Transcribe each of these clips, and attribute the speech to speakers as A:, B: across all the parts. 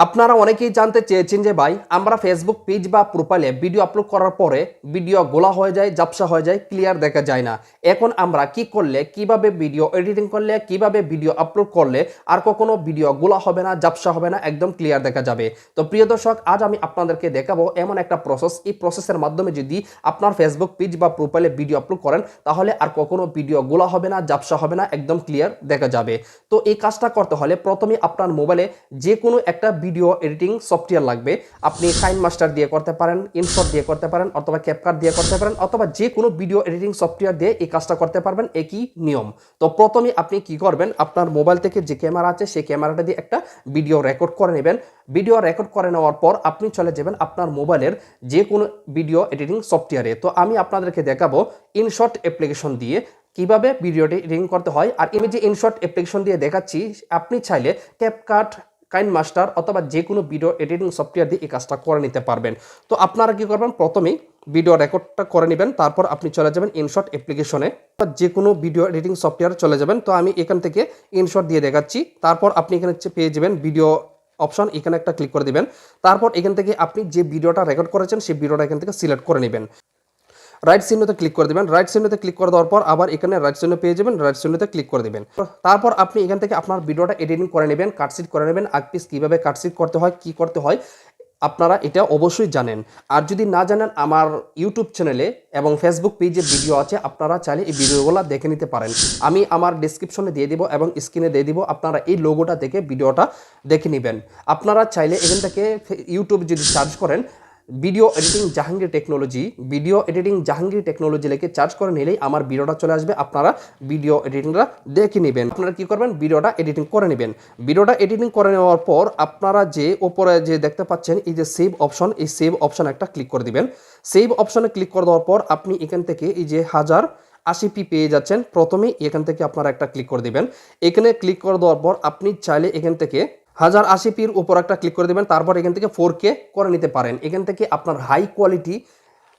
A: আপনারা অনেকেই জানতে চেয়েছেন যে ভাই, আমরা ফেসবুক পেজ বা প্রোফাইলে ভিডিও আপলোড করার পরে ভিডিও গোলা হয়ে যায় জাপসা হয়ে যায় ক্লিয়ার দেখা যায় না। এখন আমরা কি করলে, কীভাবে ভিডিও এডিটিং করলে, কীভাবে ভিডিও আপলোড করলে আর কখনো ভিডিও গোলা হবে না জাপসা হবে না, একদম ক্লিয়ার দেখা যাবে? তো প্রিয় দর্শক, আজ আমি আপনাদেরকে দেখাবো এমন একটা প্রসেস এই প্রসেসের মাধ্যমে যদি আপনার ফেসবুক পেজ বা প্রোফাইলে ভিডিও আপলোড করেন, তাহলে আর কখনো ভিডিও গোলা হবে না জাপসা হবে না, একদম ক্লিয়ার দেখা যাবে। তো এই কাজটা করতে হলে প্রথমে আপনার মোবাইলে যে কোনো একটা ভিডিও এডিটিং সফটওয়্যার লাগবে। আপনি সাইন মাস্টার দিয়ে করতে পারেন ইনশট দিয়ে করতে পারেন, অথবা ক্যাপকাট দিয়ে করতে পারেন, অথবা যে কোনো ভিডিও এডিটিং সফটওয়্যার দিয়ে এই কাজটা করতে পারবেন, একই নিয়ম। তো প্রথমে আপনি কি করবেন, আপনার মোবাইল থেকে যে ক্যামেরা আছে, সেই ক্যামেরাটা দিয়ে একটা ভিডিও রেকর্ড করে নেবেন। ভিডিও রেকর্ড করে নেওয়ার পর আপনি চলে যাবেন আপনার মোবাইলের যে কোনো ভিডিও এডিটিং সফটওয়্যারে তো আমি আপনাদেরকে দেখাবো ইনশট অ্যাপ্লিকেশন দিয়ে কীভাবে ভিডিওটি এডিটিং করতে হয়। আর আমি যে ইনশট অ্যাপ্লিকেশন দিয়ে দেখাচ্ছি, আপনি চাইলে ক্যাপকাট কাইন মাস্টার অথবা যে কোনো ভিডিও এডিটিং সফটওয়্যার দিয়ে এই কাজটা করে নিতে পারবেন। তো আপনারা কি করবেন? প্রথমেই ভিডিও রেকর্ডটা করে নেবেন, তারপর আপনি চলে যাবেন ইনশট অ্যাপ্লিকেশনে বা যে কোনো ভিডিও এডিটিং সফটওয়্যার চলে যাবেন, তো আমি এখান থেকে ইনশট দিয়ে দেখাচ্ছি। তারপর আপনি এখানে পেয়ে যাবেন ভিডিও অপশন, এখানে একটা ক্লিক করে দিবেন। তারপর এখান থেকে আপনি যে ভিডিওটা রেকর্ড করেছেন, সেই ভিডিওটা এখান থেকে সিলেক্ট করে নেবেন। রাইট চিহ্নতে ক্লিক করে দেবেন। রাইট চিহ্নতে ক্লিক করে দেওয়ার পর আবার এখানে রাইট চিহ্ন পেয়ে যাবেন রাইট চিহ্নতে ক্লিক করে দেবেন। তারপর আপনি এখান থেকে আপনার ভিডিওটা এডিটিং করে নেবেন কাটসিট করে নেবেন, আগ পিস কীভাবে কাটসিট করতে হয়, কি করতে হয়, আপনারা এটা অবশ্যই জানেন। আর যদি না জানেন, আমার ইউটিউব চ্যানেলে এবং ফেসবুক পেজে ভিডিও আছে, আপনারা চাইলে এই ভিডিওগুলো দেখে নিতে পারেন। আমি আমার ডিসক্রিপশনে দিয়ে দিব এবং স্ক্রিনে দিয়ে দিব, আপনারা এই লোগোটা দেখে ভিডিওটা দেখে নেবেন। আপনারা চাইলে এখান থেকে ইউটিউব যদি সার্চ করেন video editing Jahangir technology video editing Jahangir technology লিখে চার্জ করে নিলেই আমার ভিডিওটা চলে আসবে। আপনারা ভিডিও এডিটিংটা দেখে নেবেন। আপনারা কি করবেন? ভিডিওটা এডিটিং করে নেবেন। ভিডিওটা এডিটিং করে নেওয়ার পর আপনারা যে ওপরে যে দেখতে পাচ্ছেন, এই যে সেভ অপশন এই সেভ অপশন একটা ক্লিক করে দিবেন। সেভ অপশনে ক্লিক করে দেওয়ার পর আপনি এখান থেকে এই যে হাজার আশি পি পেয়ে যাচ্ছেন। প্রথমেই এখান থেকে আপনারা একটা ক্লিক করে দিবেন। এখানে ক্লিক করে দেওয়ার পর আপনি চাইলে এখান থেকে হাজার আশি পির উপর একটা ক্লিক করে দেবেন, তারপর এখান থেকে ফোর কে করে নিতে পারেন। এখান থেকে আপনার হাই কোয়ালিটি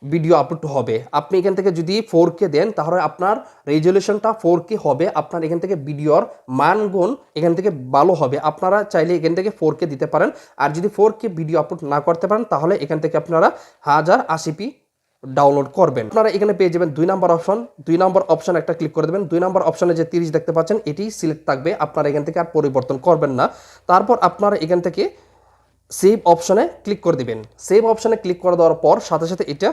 A: ভিডিও আপলোড হবে। আপনি এখান থেকে যদি ফোর কে দেন, তাহলে আপনার রেজলিউশনটা ফোর কে হবে। আপনার এখান থেকে ভিডিওর মানগুণ এখান থেকে ভালো হবে। আপনারা চাইলে এখান থেকে ফোর কে দিতে পারেন। আর যদি ফোর কে ভিডিও আপলোড না করতে পারেন, তাহলে এখান থেকে আপনারা হাজার আশি পি ডাউনলোড করবেন। আপনারা এখানে পেয়ে যাবেন দুই নাম্বার অপশন দুই নাম্বার অপশন একটা ক্লিক করে দেবেন। দুই নাম্বার অপশনে যে তিরিশ দেখতে পাচ্ছেন, এটি সিলেক্ট থাকবে। আপনারা এখান থেকে আর পরিবর্তন করবেন না। তারপর আপনারা এখান থেকে সেভ অপশনে ক্লিক করে দিবেন। সেভ অপশনে ক্লিক করে দেওয়ার পর সাথে সাথে এটা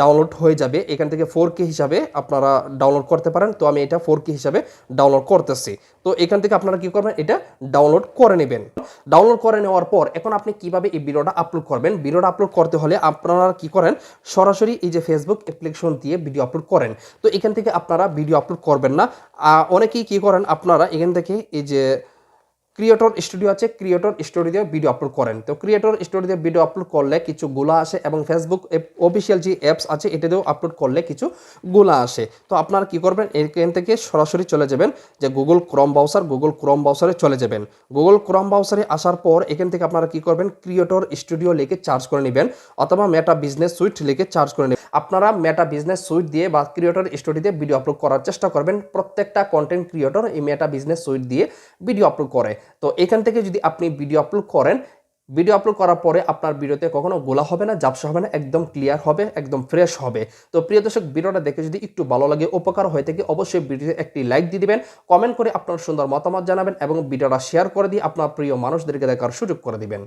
A: ডাউনলোড হয়ে যাবে। এখান থেকে ফোর কে হিসাবে আপনারা ডাউনলোড করতে পারেন। তো আমি এটা ফোর কে হিসাবে ডাউনলোড করতেছি। তো এখান থেকে আপনারা কি করবেন? এটা ডাউনলোড করে নেবেন। ডাউনলোড করে নেওয়ার পর এখন আপনি কীভাবে এই ভিডিওটা আপলোড করবেন? ভিডিওটা আপলোড করতে হলে আপনারা কি করেন? সরাসরি এই যে ফেসবুক অ্যাপ্লিকেশন দিয়ে ভিডিও আপলোড করেন। তো এখান থেকে আপনারা ভিডিও আপলোড করবেন না। অনেকেই কি করেন? আপনারা এখান থেকে এই যে ক্রিয়েটর স্টুডিও আছে, ক্রিয়েটর স্টুডিও ভিডিও আপলোড করেন। তো ক্রিয়েটর স্টুডিও ভিডিও আপলোড করলে কিছু গোলা আসে এবং ফেসবুক অফিসিয়াল যে অ্যাপস আছে এটাতেও আপলোড করলে কিছু গোলা আসে। তো আপনারা কি করবেন? এখান থেকে সরাসরি চলে যাবেন, যে গুগল ক্রম ব্রাউজার গুগল ক্রম ব্রাউজারে চলে যাবেন। গুগল ক্রম ব্রাউজারে আসার পর এখান থেকে আপনারা কি করবেন? ক্রিয়েটর স্টুডিও লিখে চার্জ করে নেবেন, অথবা মেটা বিজনেস সুইট লিখে চার্জ করে নেবেন। আপনারা মেটা বিজনেস সুইট দিয়ে বা ক্রিয়েটর স্টুডিওতে ভিডিও আপলোড করার চেষ্টা করবেন। প্রত্যেকটা কন্টেন্ট ক্রিয়েটর এই মেটা বিজনেস সুইট দিয়ে ভিডিও আপলোড করে। তো এখান থেকে যদি আপনি ভিডিও আপলোড করেন ভিডিও আপলোড করার পরে আপনার ভিডিওতে কখনো গোলা হবে না জাপসা হবে না, একদম ক্লিয়ার হবে, একদম ফ্রেশ হবে। তো প্রিয় দর্শক, ভিডিওটা দেখে যদি একটু ভালো লাগে, উপকার হয়ে থাকে, অবশ্যই ভিডিওতে একটি লাইক দিয়ে দিবেন কমেন্ট করে আপনার সুন্দর মতামত জানাবেন এবং ভিডিওটা শেয়ার করে দিয়ে আপনার প্রিয় মানুষদেরকে দেখার সুযোগ করে দিবেন।